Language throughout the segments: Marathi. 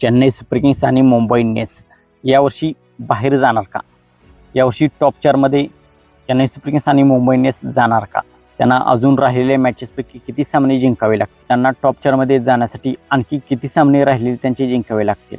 चेन्नई सुपर किंग्स आणि मुंबई इंडियन्स यावर्षी बाहेर जाणार का? यावर्षी टॉप चारमध्ये चेन्नई सुपर किंग्स आणि मुंबई इंडियन्स जाणार का? त्यांना अजून राहिलेल्या मॅचेसपैकी किती सामने जिंकावे लागतील? त्यांना टॉप चारमध्ये जाण्यासाठी आणखी किती सामने राहिलेले त्यांचे जिंकावे लागतील?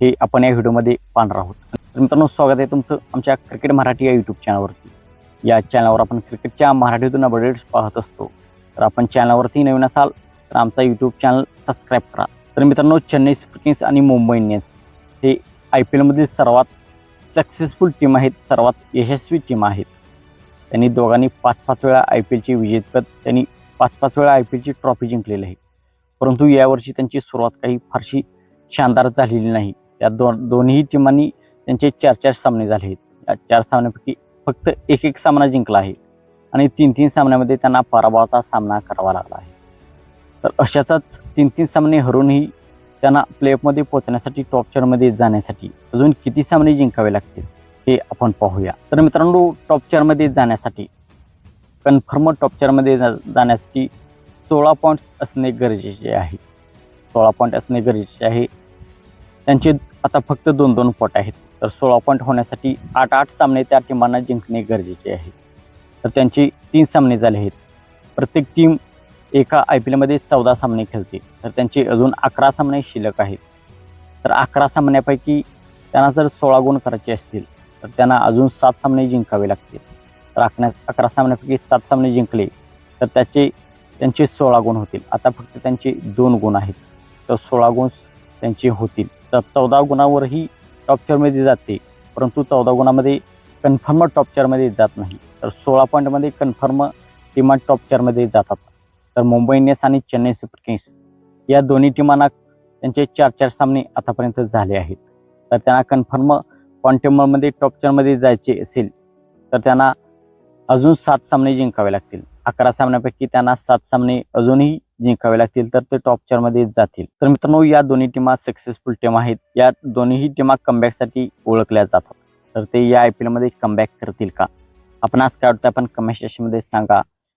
हे आपण या व्हिडिओमध्ये पाहणार आहोत. तर मित्रांनो स्वागत आहे तुमचं आमच्या क्रिकेट मराठी या यूट्यूब चॅनलवरती या चॅनलवर आपण क्रिकेटच्या मराठीतून अपडेट्स पाहत असतो. तर आपण चॅनलवरती नवीन असाल तर आमचा यूट्यूब चॅनल सबस्क्राईब करा. तर मित्रांनो चेन्नई सुपर किंग्स आणि मुंबई इंडियन्स हे आय पी एलमधील सर्वात सक्सेसफुल टीम आहेत सर्वात यशस्वी टीम आहेत. त्यांनी दोघांनी पाच पाच वेळा आय पी एलची विजेतेपद त्यांनी पाच पाच वेळा आय पी एलची ट्रॉफी जिंकलेली आहे. परंतु यावर्षी त्यांची सुरुवात काही फारशी शानदार झालेली नाही. या दोन दोन्ही टीमांनी त्यांचे चार चार सामने झाले आहेत. या चार सामन्यापैकी फक्त एक एक सामना जिंकला आहे. आणि तीन तीन सामन्यामध्ये त्यांना पराभवाचा सामना करावा लागला आहे. तर अशातच तीन तीन सामने हरूनही त्यांना प्लेऑफमध्ये पोहोचण्यासाठी टॉप चारमध्ये जाण्यासाठी अजून किती सामने जिंकावे लागतील हे आपण पाहूया. तर मित्रांनो टॉप चारमध्ये जाण्यासाठी कन्फर्म टॉप चारमध्ये जा जाण्यासाठी सोळा पॉईंट्स असणे गरजेचे आहे. सोळा पॉईंट असणे गरजेचे आहे. त्यांचे आता फक्त दोन दोन पॉट आहेत. तर सोळा पॉईंट होण्यासाठी आठ आठ सामने त्या टीमांना जिंकणे गरजेचे आहे. तर त्यांचे तीन सामने झाले आहेत. प्रत्येक टीम एका आय पी एलमध्ये चौदा सामने खेळते तर त्यांचे अजून अकरा सामने शिल्लक आहेत. तर अकरा सामन्यापैकी त्यांना जर सोळा गुण करायचे असतील तर त्यांना अजून सात सामने जिंकावे लागतील. तर अकरा अकरा सामन्यापैकी सात सामने जिंकले तर त्याचे त्यांचे सोळा गुण होतील. आता फक्त त्यांचे दोन गुण आहेत. तर सोळा गुण त्यांचे होतील. तर चौदा गुणावरही टॉप चारमध्ये जाते परंतु चौदा गुणामध्ये कन्फर्म टॉप चारमध्ये जात नाही. तर सोळा पॉईंटमध्ये कन्फर्म टीमा टॉप चारमध्ये जातात. तर मुंबई इंडियन्स आणि चेन्नई सुपर किंग्स या दोन्ही टीमांना त्यांचे चार चार सामने आतापर्यंत झाले आहेत. तर त्यांना कन्फर्म क्वांटेमरमध्ये टॉप चारमध्ये जायचे असेल तर त्यांना अजून सात सामने जिंकावे लागतील. अकरा सामन्यापैकी त्यांना सात सामने अजूनही जिंकावे लागतील तर ते टॉप चारमध्ये जातील. तर मित्रांनो या दोन्ही टीमा सक्सेसफुल टीम आहेत. या दोन्हीही टीमा कमबॅकसाठी ओळखल्या जातात. तर ते या आय पी एलमध्ये कमबॅक करतील का? आपण आज काय वाटतं आपण कमेंट सेक्शनमध्ये सांगा.